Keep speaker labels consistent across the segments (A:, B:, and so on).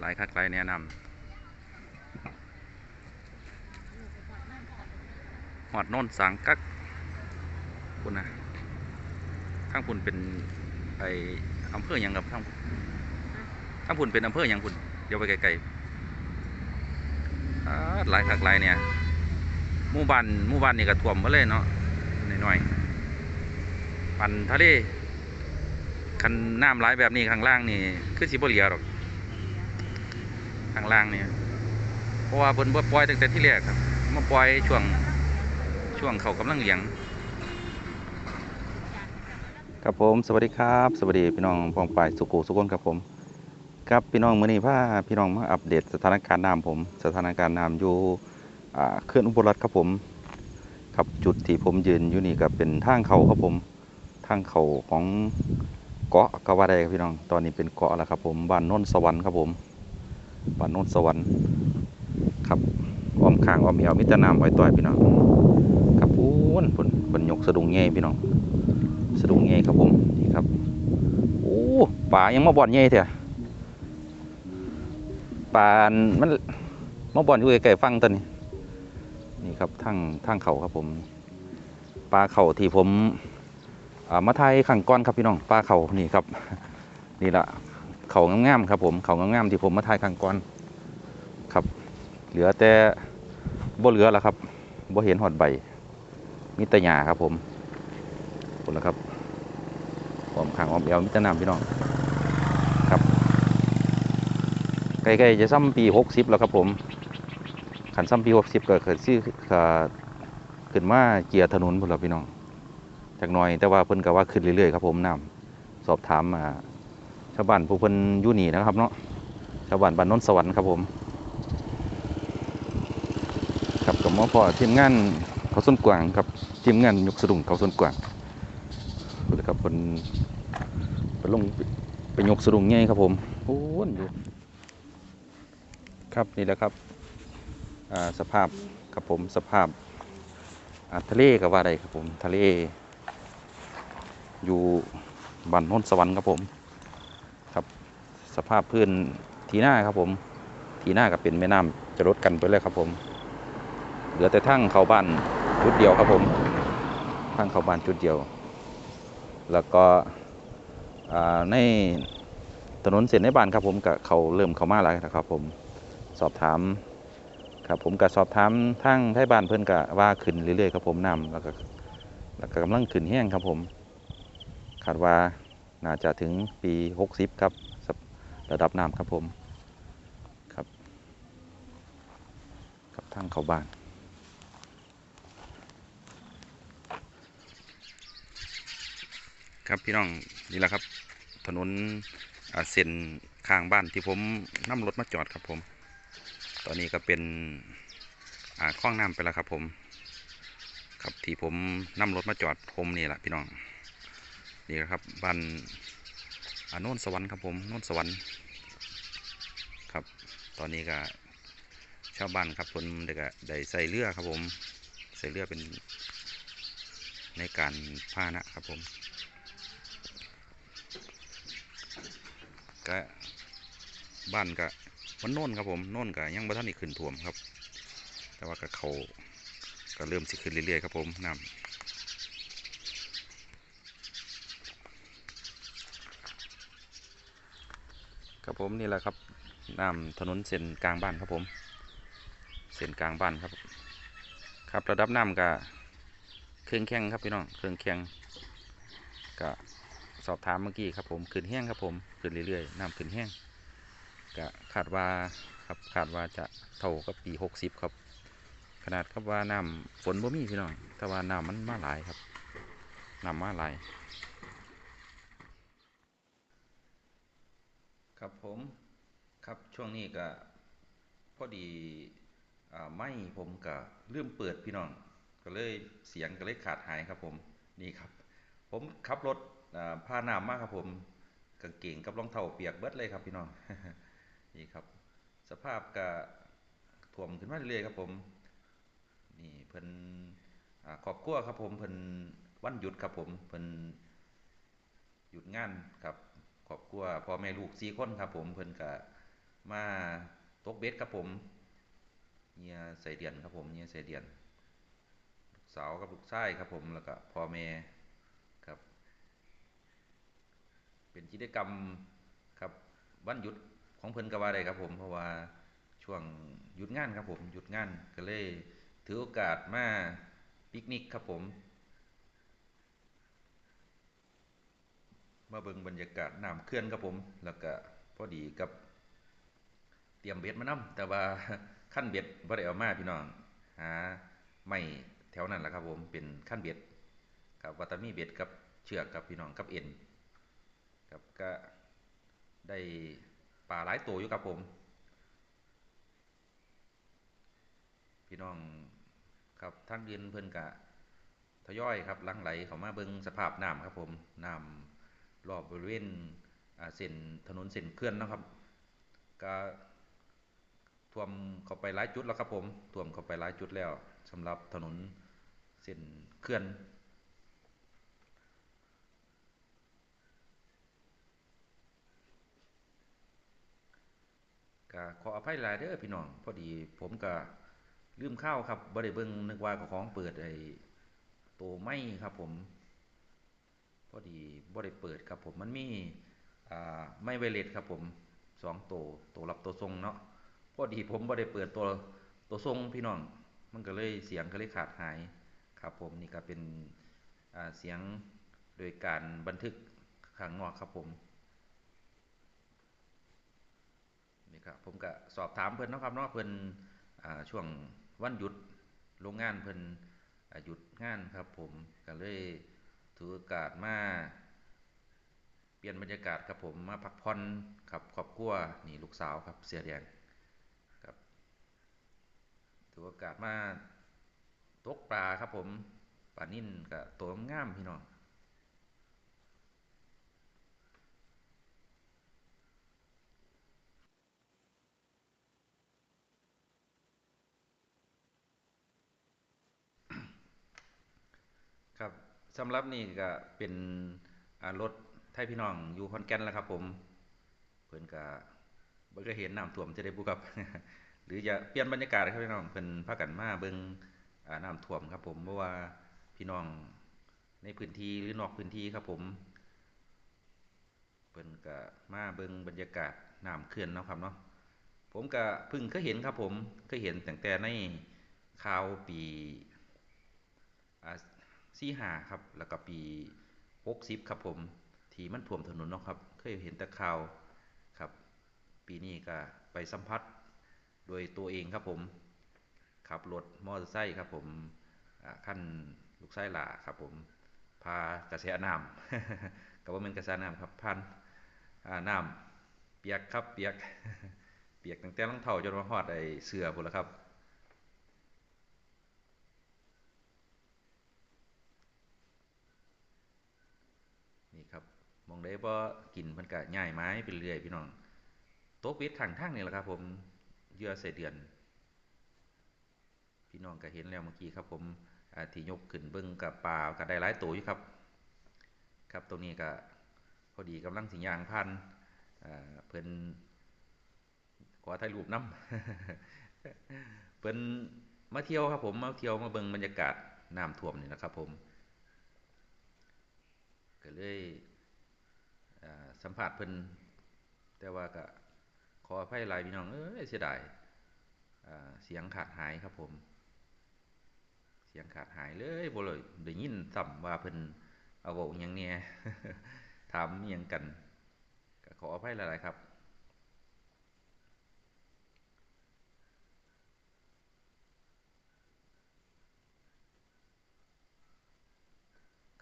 A: หลายคักหลแนะนำหอดน่นสังกักคุณนะข้างคุณเป็นไออำเภอหยังกับข้างข้างคุณเป็นอำเภอหยังคุณเดี๋ยวไปไกลๆหลายคักหลายเนี่ยหมู่บ้านหมู่บ้านนี่ก็ท่วมมาเลยเนาะหน่อยๆปั่นทะเลคันน้ำไหลแบบนี้ข้างล่างนี่คือสิบ่เหลียหรอก ข้างล่างเนี่ยเพราะว่าเพิ่นบ่ปล่อยตั้งแต่ที่แรกครับมาปล่อยช่วงช่วงเขากำลังเลี้ยงครับผมสวัสดีครับ สวัสดีพี่น้องพองปายสุโขสุขนครับผมครับพี่น้องมื้อนี้พาพี่น้องมาอัปเดตสถานการณ์น้ำผม สถานการณ์น้ำอยู่เขื่อนอุบลรัตน์ครับผมครับจุดที่ผมยืนอยู่นี่ก็เป็นทางเขาครับผมทางเขาของเกาะก็ว่าได้ครับพี่น้องตอนนี้เป็นเกาะแล้วครับผมบ้านโนนสวรรค์ครับผม บ้านโนนสวรรค์ครับอ้อมข้างอ้อมเอวมิตรน้ำไว้ต่อยพี่น้องครับพูนพุ่นเพิ่นยกสะดุ้งใหญ่พี่น้องสะดุ้งใหญ่ครับผมนี่ครับโอ้ป่ายังมาบ่อนใหญ่เถอะป่านมันมาบ่อนอยู่ใกลๆฟังตัวนี้นี่ครับทางทางเขาครับผมปลาเข่าที่ผมมาไทยขังก้อนครับพี่น้องปลาเข่านี่ครับนี่ละ เขางามๆครับผมเขางามๆที่ผมมาถ่ายครั้งก่อนครับ เหลือแต่บ่เหลือแล้วครับบ่เห็นหอดใบมีแต่หญ้าครับผมคนละครับออมขางออมเอวมีแต่น้ำพี่น้องครับใกล้ๆจะซ้ำปีหกสิบแล้วครับผมขันซ้ำปีหกสิบก็เกิดซื้อขึ้นมาเกียร์ถนนพุ่นแล้วพี่น้องจากน่อยแต่ว่าเพิ่นก็ว่าขึ้นเรื่อยๆครับผมน้ำสอบถามมา ชาวบ้านผู้พิ่นอยู่นี่นะครับเนาะชาวบ้านบ้านนนสวรรค์ครับผมครับกับหมอพ่อทีมงานเขาส้นกวางครับทีมงานยกสะดุ้งเขาส้นกวางเพิ่นครับเพิ่นเพิ่นลงไปยกสะดุ้งใหญ่ครับผมโอ้นอยู่ครับนี่แหละครับอ่าสภาพครับผมสภาพอ่าทะเลก็ว่าอะได้ครับผมทะเล อยู่บ้านนนสวรรค์ครับผม สภาพพื้นทีหน้าครับผม ทีหน้าก็เป็นแม่น้ำจะลดกันไปเลยครับผม เหลือแต่ทั้งเขาบ้านจุดเดียวครับผมทั้งเขาบ้านจุดเดียว แล้วก็ในถนนเส้นในบ้านครับผมกับเขาเริ่มเข้ามาแล้วนะครับ ผมสอบถามครับผมกับสอบถามทางไทยบ้านเพื่อนกับว่าขึ้นเรื่อยๆครับผมน้ำแล้วก็แล้วก็กำลังขึ้นแห้งครับผมคาดว่าน่าจะถึงปี 60 ครับ ระดับน้ำครับผมครับกับทางเขาบ้านครับพี่น้องนี่แหละครับ ถนนเส้นข้างบ้านที่ผมนั่รถมาจอดครับผม ตอนนี้ก็เป็นคลองน้ำไปแล้วครับผม ครับที่ผมนั่รถมาจอดผมนี่แหละพี่น้องนี่แหละครับบ้านอโน่นสวรรค์ครับผมโน่นสวรรค์ ตอนนี้ก็ชาวบ้านครับผมได้ก็ได้ใส่เรือครับผม ใส่เรือเป็นในการพานะครับผมก็บ้านก็มันโน่นครับผมโน่นก็ยังบ่ทันได้ขึ้นท่วมครับ แต่ว่าก็เขาก็เริ่มสิขึ้นเรื่อยๆครับผมน้ำครับผมนี่แหละครับ น้ำถนนเส้นกลางบ้านครับผม เส้นกลางบ้านครับ ครับระดับน้ำก็เครื่องแข้งครับพี่น้องเครื่องแข้งก็สอบถามเมื่อกี้ครับผมขึ้นแห้งครับผมขึ้นเรื่อยๆน้ำขึ้นแห้งก็คาดว่าครับคาดว่าจะเท่ากับปีหกสิบครับ ขนาดครับว่าน้ำฝนบ่มีพี่น้องแต่ว่าน้ำมันมาหลายครับน้ำมาหลายครับผม ครับช่วงนี้ก็พอดีอไม่ผมก็ลืมเปิดพี่น้อง ก็เลยเสียงก็เลยขาดหายครับผมนี่ครับ ผมขับรถอ่าพาน้ำมากครับผมกางเกงกับรองเท้าเปียกเบิดเลยครับพี่น้องนี่ครับ สภาพก็ท่วมขึ้นมาเรื่อยๆครับผมนี่เพิ่นอ่าครอบครัวครับผมเพิ่นวันหยุดครับผมเพิ่นหยุดงานครับครอบครัวพ่อแม่ลูกสี่คนครับผมเพิ่นก็ มาตกเบ็ดครับผมเฮียใส่เดียนครับผมเฮียใส่เดียนลูกสาวกับลูกชายครับผมแล้วก็พ่อแม่ครับ เป็นกิจกรรมครับวันหยุดของเพิ่นกว่าได้ครับผมเพราะว่าช่วงหยุดงานครับผมหยุดงานก็เลยถือโอกาสมาปิกนิกครับผมมาเบิ่งบรรยากาศน้ำเขื่อนครับผม แล้วก็พอดีกับ เตรียมเบ็ดมานํแต่ว่าขั้นเบ็ดบ่ได้เอามาพี่น้องหาไม่แถวนั้นแหละครับผมเป็นขั้นเบ็ดครับว่าแต่มีเบ็ดกับเชือกกับพี่น้องกับเอ็นครับก็ได้ปลาหลายตัวอยู่ครับผม พี่น้องครับทางเดินเพิ่นกะทยอยครับลังไหลเข้ามาเบิงสภาพน้ำครับผมน้ำรอบบริเวณเส้นถนนเส้นเขื่อนนะครับก็ ท่วมเข้าไปหลายจุดแล้วครับผมท่วมเข้าไปหลายจุดแล้วสำหรับถนนเส้นเขื่อนก็ขออภัยหลายเด้อพี่น้องพอดีผมก็ลืมข้าวครับบ่ได้เบิงนึกว่าของเปิดไอ้ตัวไม้ครับผม พอดีบ่ได้เปิดครับผมมันมีอ่าไม้ไวเลสครับผมสองตัวตัวรับตัวทรงเนาะ พอดีผมบ่ได้เปิดตัวตัวทรงพี่น้อง มันก็เลยเสียงก็เลยขาดหายครับผมนี่ก็เป็นเสียงโดยการบันทึกข้างนอกครับผมนี่ครับผมก็สอบถามเพิ่อนนะครับเนาะเพิ่นอ่าช่วงวันหยุดโรงงานเพิ่อ่าหยุดงานครับผมก็เลยถือโอกาสมาเปลี่ยนบรรยากาศครับผมมาพักผ่อนครับครอบครัวนี่ลูกสาวครับเสียแดง ถือโอกาสมาตกปลาครับผมปลานิ่นก็ตัวง่ามพี่น้องครับสำหรับนี่ก็เป็นรถไทยพี่น้องอยู่ขอนแกนแล้วครับผม เพิ่อนก็บ่เคยเห็นน้ำท่วมจะได้บุครับ หรือจะเปลี่ยนบรรยากาศครับพี่น้องเพิ่นพากันมาเบิงน้ำท่วมครับผมเพราะว่าพี่น้องในพื้นที่หรือนอกพื้นที่ครับผมเพิ่นก็มาเบิ่งบรรยากาศน้ำเขื่อนนะครับเนาะผมก็พิ่งเคยเห็นครับผมเคยเห็นตั้งแต่ในข่าวปีสี่หาครับแล้วก็ปีหกสิบครับผมที่มันท่วมถนนเนาะครับ เคยเห็นแต่ข่าวครับ ปีนี้ก็ไปสัมผัส โดยตัวเองครับผมขับรถมอเตอร์ไซค์ครับผมขั้นลูกไส้หล่าครับผมพากระแสน้ำก็ว่าเป็นกระแสน้ำครับพันน้ำเปียกครับเปียกเปียกตั้งแต่รองเท้าจนมาฮอดไอ้เสือพุ่นละครับนี่ครับมองได้บ่ากินมันก็ง่ายไม้ไปเรื่อยพี่น้องโต๊ะปิดข้างทางนี่แหละครับผม เยื่อใส่เดือน พี่น้องก็เห็นแล้วเมื่อกี้ครับผมที่ยกขึ้นเบิ่งกับปลาก็ได้หลายตัวอยู่ครับ ครับตรงนี้ก็พอดีกำลังสิยางพันเพิ่นขอถ่ายรูปน้ำเพิ่นมาเที่ยวครับผมมาเที่ยวมาเบิ่งบรรยากาศน้ำท่วมนี่นะครับผมก็เลยสัมผัสเพิ่นแต่ว่าก็ ออภัยหลายพี่น้องเอ้ยเสียดายเสียงขาดหายครับผม เสียงขาดหายเลยบ่เลยได้ยินซ้ำว่าเพิ่นเอาเว้าอิหยังแหน่ถามอิหยังกันก็ขออภัยหลายๆครับ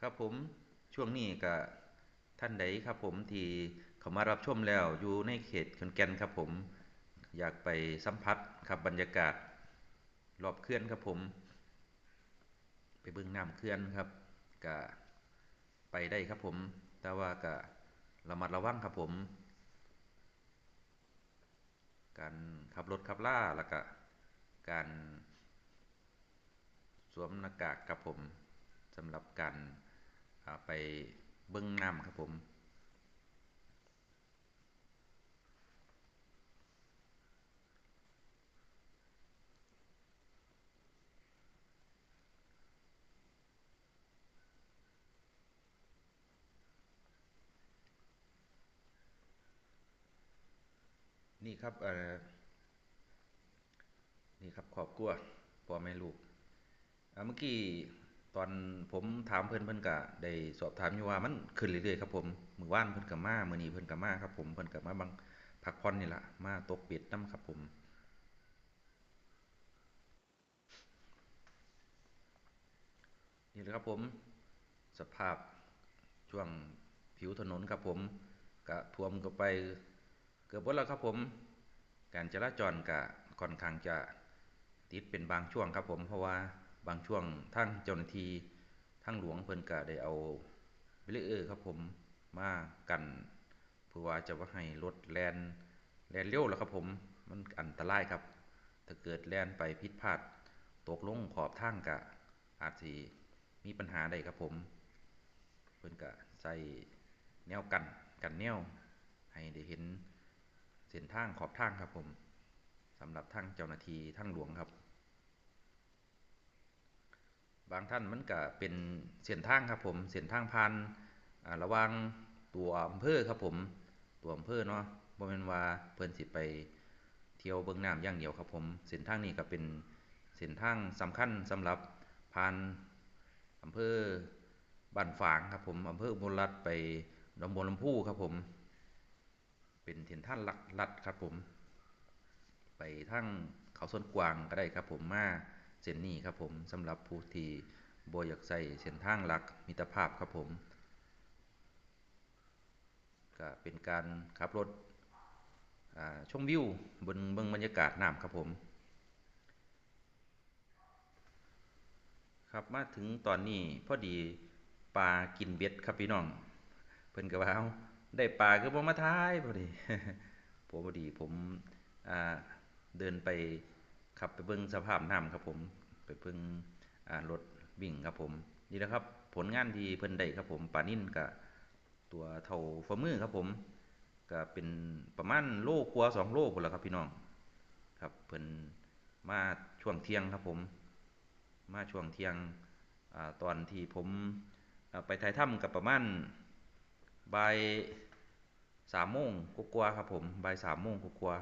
A: ครับผมช่วงนี้ก็ท่านใดครับผมที่ เข้ามารับชมแล้วอยู่ในเขตขอนแก่นครับผม อยากไปสัมผัสครับบรรยากาศ รอบเขื่อนครับผม ไปเบิ่งน้ำเขื่อนครับก็ไปได้ครับผม แต่ว่าก็ระมัดระวังครับผม การขับรถขับล่าแล้วก็การสวมหน้ากากครับผมสำหรับการาไปเบิ่งน้ำครับผม นี่ ครับนี่ครับครอบครัวพ่อแม่ลูกเมื่อกี้ตอนผมถามเพิ่อนเพิ่อนก็ได้สอบถามอยู่ว่ามันขึ้นเรื่อยๆครับผมมือวานเพิ่อนก็มามื้อนี้เพิ่อนก็มาครับผมเพิ่อนก็มาบังพักผ่อนนี่ละมาตกเป็ดนํครับผมนี่แหละครับผมสภาพช่วงผิวถนนครับผมกะท่วมก็ไป เกือบหมดแล้วครับผม การจราจรกะค่อนข้างจะติดเป็นบางช่วงครับผมเพราะว่าบางช่วงทั้งเจ้าหน้าที่ทั้งหลวงเพิ่นก็ได้เอาเบรเออร์ครับผมมากันเพื่อว่าจะว่าให้รถแลนแลนเร็วแล้วครับผมมันอันตรายครับ ถ้าเกิดแลนไปผิดพลาดตกลงขอบทางกะอาจสิมีปัญหาได้ครับผม เพิ่นก็ใส่แนวกันกันแนวให้ได้เห็น เส้นทางขอบทางครับผมสำหรับทางเจ้าหน้าที่ทางหลวงครับ บางท่านมันก็เป็นเส้นทางครับผมเส้นทางผ่านระว่างตัวอำเภอครับผมตัวอำเภอเนาะบ่แม่นว่าเพิ่นสิไปเที่ยวเบิ่งน้ำอย่างเดียวครับผมเส้นทางนี้ก็เป็นเส้นทางสำคัญสำหรับผ่านอำเภอบ้านฝางครับผมอำเภออุรัตน์ไปหนองบัวลำพูครับผม เป็นเส้นทางลัดลัดครับผม ไปทางเขาสวนกวางก็ได้ครับผมมาเส้นนี้ครับผมสำหรับผู้ที่บ่อยากใส่เส้นทางหลักมิตรภาพครับผมก็เป็นการขับรถอ่าชมวิวบนเบื้องบรรยากาศน้ำครับผม ครับมาถึงตอนนี้พอดีปลากินเบ็ดครับพี่น้อง เพิ่นก็ว่าเอ้า ได้ปลาคือบ่มาท้ายพอดีผมพอดีผมเดินไปขับไปเบิ่งสภาพน้ำครับผมไปเบิ่งรถวิ่งครับผมนี่แหละครับผลงานที่เพิ่นได้ครับผมปลานิ่นก็ตัวเท่าฝ่ามือครับผมก็เป็นประมาณโลกว่าสองโลพุ่นแหละครับพี่น้องครับเพิ่นมาช่วงเที่ยงครับผม มาช่วงเที่ยงอตอนที่ผมไปถ่ายถ้ำกับประมาณ บ่ายสามโมงกว่าครับผมบ่ายสามโมงกว่า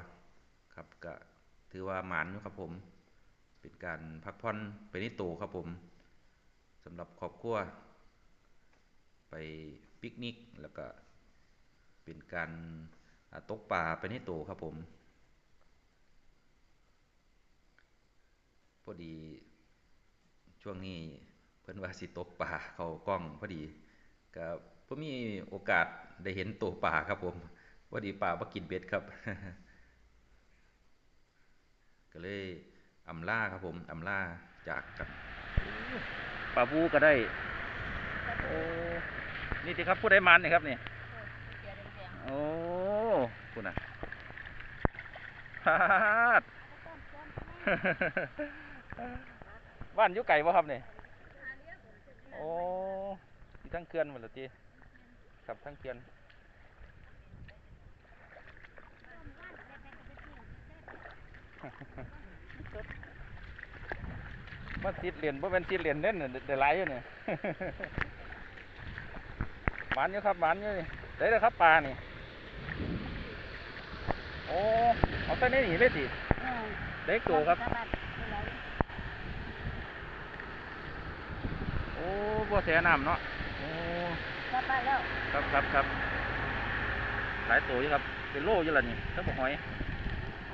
A: ครับก็ถือว่าหมานอยู่ครับผม เป็นการพักผ่อนไปในโตครับผมสำหรับครอบครัวไปปิกนิกแล้วก็เป็นการตกปลาไปในโตครับผมพอดีช่วงนี้เพิ่นว่าสิตกป่าเขากล้องพอดีก็ บ่มีโอกาสได้เห็นตัวป่าครับผมพอดีป่าบ่กินเบ็ดครับ ก็เลยอำลาครับผมอำลาจากกันปลาบูก็ได้โอ้นี่สิครับผู้ใดมันนี่ครับนี่
B: ย
A: โอ้คุณน่ะฮาดบ้านอยู่ไกลบ่ครับนี่โอ้ที่ทั้งเขื่อนหมดเลยจี ครับทั้งเขื่อนมาติดเหรียญบ่เป็นติดเหรียญเด่นน่ะได้หลายอยู่นี่หมานอยู่ครับหมานอยู่นี่ได้เลยครับปลานี่โอ้เอาไปในนี่เลยสิ
B: ๆอืม
A: เด็กตัวครับ
B: สะบัดไปไหน
A: โอ้บัวเสียน้ำเนาะ โอ้
B: สะบัดแล้ว
A: ครับครับครับหลายตัวอยู่ครับ เป็นโล่อยู่ละนี่ทั้งบกหอย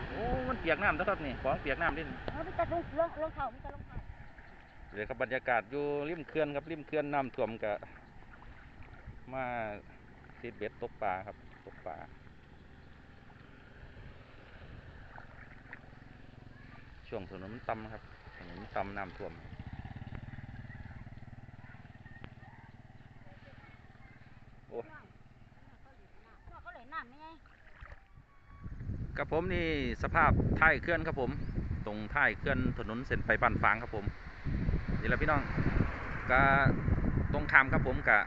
A: โอ้มันเปียกน้ำนะครับนี่ของเปียกน้ำดิน
B: เอาไปตัดลงลงลงเท้ามันจะลงเท้า
A: เดี๋ยวครับบรรยากาศอยู่ริมเขื่อนครับริมเขื่อนน้ำท่วมกะมาซีดเบ็ดตกปลาครับตกปลาช่วงถนนมันต่ำนะครับถนนมันต่ำน้ำท่วมโอ้
B: เขาเลยน้ำนี่ไง
A: กับผมนี่สภาพท้ายเขื่อนครับผม ตรงท้ายเขื่อนถนนเส้นไปบ้านฟางครับผมนี่แหละพี่น้องก็ตรงข้ามครับผมกะ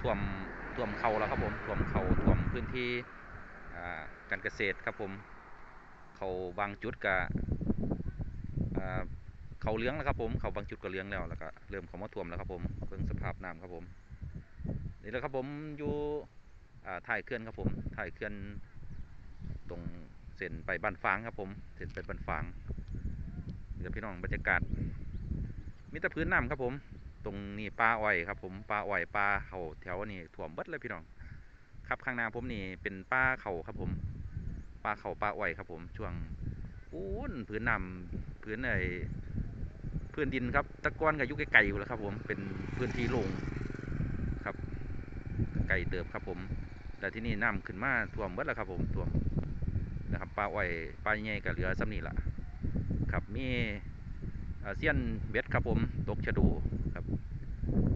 A: ท่วมท่วมเขาแล้วครับผมท่วมเขาท่วมพื้นที่การเกษตรครับผมเขาบางจุดกะอ่าเขาเลี้ยงแล้วครับผมเขาบางจุดก็เลี้ยงแล้วแล้วก็เริ่มเขามาท่วมแล้วครับผมเบิ่งสภาพน้ำครับผม นี่แหละครับผมอยู่อ่ายเขื่อนครับผมท้ายเขื่อนตรงเส้นไปบ้านฟางครับผมเส้นไปบ้านฟางเดี๋ยวพี่น้องบรรยากาศมีแต่พื้นน้ำครับผม ตรงนี้ปลาอ้อยครับผมปลาอ้อยปลาเขาแถวนี้ถ่วมเบิดเลยพี่น้อง ครับข้างหน้าผมนี่เป็นปลาเข่าครับผมปลาเข่าปลาอ้อยครับผมช่วงอู้นพื้นน้ำพื้นไอ้พื้นดินครับตะกอนกับยุคไกลๆอยู่แล้วครับผมเป็นพื้นที่โล่ง ไก่เติบครับผมแต่ที่นี่น้ำขึ้นมาท่วมเบิดแล้วครับผมท่วมนะครับปลาอ้อยปลาใหญ่กับเหลือซ้ำนี่ละครับมีเอ่อเซียนเบ็ดครับผมตกชะดูครับ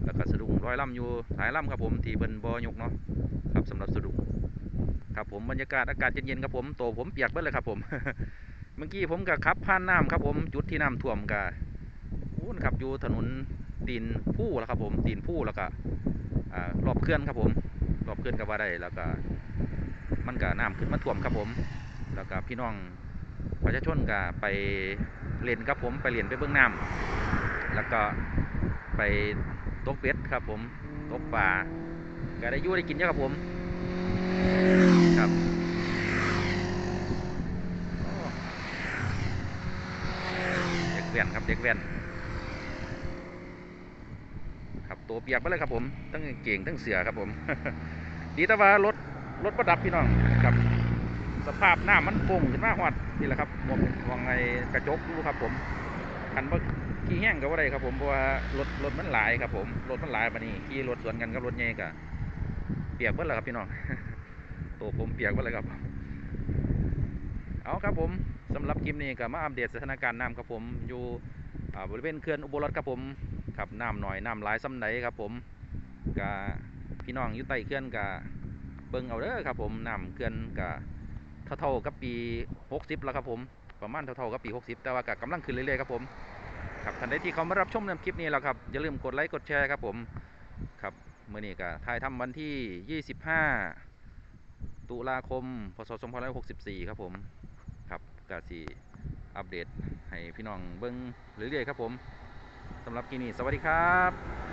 A: แล้วก็สะดุ้งร้อยลำอยู่หลายลำครับผมที่เบิ่นบ่ยกเนาะครับสำหรับสะดุ้งครับผมบรรยากาศอากาศเย็นๆครับผมโตวผมเปียกเบิดเลยครับผม เมื่อกี้ผมก็ขับผ่านน้ำครับผมจุดที่น้ำท่วมก็อู้นครับอยู่ถนนตีนผู้แล้วครับผมตีนผู้แล้วก็ รอบเขื่อนครับผมรอบเขื่อนก็ว่าได้แล้วก็มันก็น้ำขึ้นมาท่วมครับผม แล้วก็พี่น้องประชาชนก็ไปเล่นครับผมไปเล่นไปเบื้องน้ำแล้วก็ไปตกเป็ดครับผมตกปลาก็ได้ยู่ได้กินเยอะครับผมครับเด็กแว่นครับเด็กแว่น ตัวเปียกไปเลยครับผมทั้งเก่งทั้งเสือครับผมดีแต่ว่ารถรถประดับพี่น้องครับ สภาพหน้ามันโป่งขึ้นมาหอดนี่แหละครับมองมองไอ้กระจกดูครับผมคันว่าขี่แห้งก็ว่าได้ครับผมเพราะว่ารถรถมันหลายครับผมรถมันหลายมานี่ขี่รถสวนกันกับรถใหญ่กะเปียกเบิดแล้วครับพี่น้องตัวผมเปียกเบิดเลยครับเอาครับผมสำหรับคลิปนี้ก็มาอัปเดตสถานการณ์น้ำครับผมอยู่บริเวณเขื่อนอุบลรัตน์ครับผม ครับน้ำหน่อยน้ำหลายซ้ำไหนครับ ผมกะพี่น้องอยู่ใต้เขื่อนกะเบิ่งเอาเด้อครับ ผมน้ำเขื่อนกะเท่าๆกับปี60แล้วครับผมประมาณเท่าๆกับปี60แต่ว่ากะกำลังขึ้นเรื่อยๆครับผมครับท่านใดที่เขามารับชมในคลิปนี้แล้วครับอย่าลืมกดไลค์กดแชร์ครับผมครับเมื่อนี้ก็ถ่ายทำวันที่ 25 ตุลาคมพศ2564ครับผมครับกาสีอัปเดตให้พี่น้องเบิ้งเรื่อยๆครับผม สำหรับกินีสวัสดีครับ